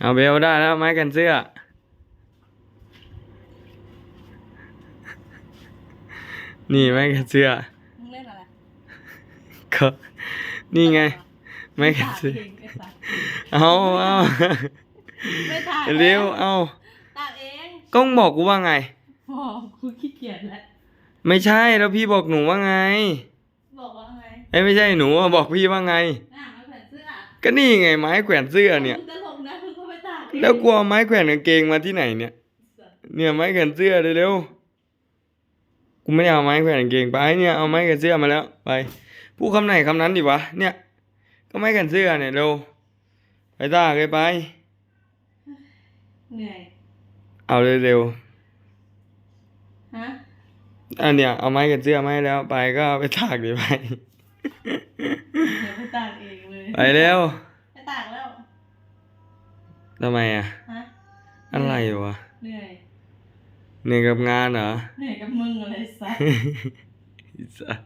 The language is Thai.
เอาเบลได้แล้วไม้กันเสื้อ นี่ไม้กันเสื้อมึงเล่นอะไรก็นี่ไง ไม้กันตากเสื้อเองไอ้สัสเอาเอาไม่ตากเร็วเอาตากเองก้องบอกกูว่าไง บอกกูขี้เกียจแล้ว ไม่ใช่แล้วพี่บอกหนูว่าไง บอกว่าไงเอ้ยไม่ใช่หนูอะบอกพี่ว่าไงหน้ามาแขวนเสื้อก็นี่ไงไม้แขวนเสื้อเนี่ยมึงตลกนะมึงก็ไป ตากเองแล้วกลัวไม้แขวนกางเกงมาที่ไหนเนี่ยสัสเนี่ยไม้แขวนเสื้อเร็วๆกูไม่ได้เอาไม้แขวนกางเกงไปเนี่ยเอาไม้แขวนเสื้อมาแล้วไปพูดคำไหนคำนั้นดิวะเนี่ย ก็ไม้แขวนเสื้อเนี่ยเร็วไปตากเลยไป เหนื่อยเอาเร็วฮะๆอันเนี้ยเอาไม้แขวนเสื้อมาให้แล้วไปก็เอาไปตากดิไป เดี๋ยวไปตากเองเลย ไปเร็วไปตากแล้ว ทำไมอะ ฮะอะไรวะเหนื่อยเหนื่อยกับงานเหรอ เหนื่อยกับมึงอะไรสัสไอ้สัส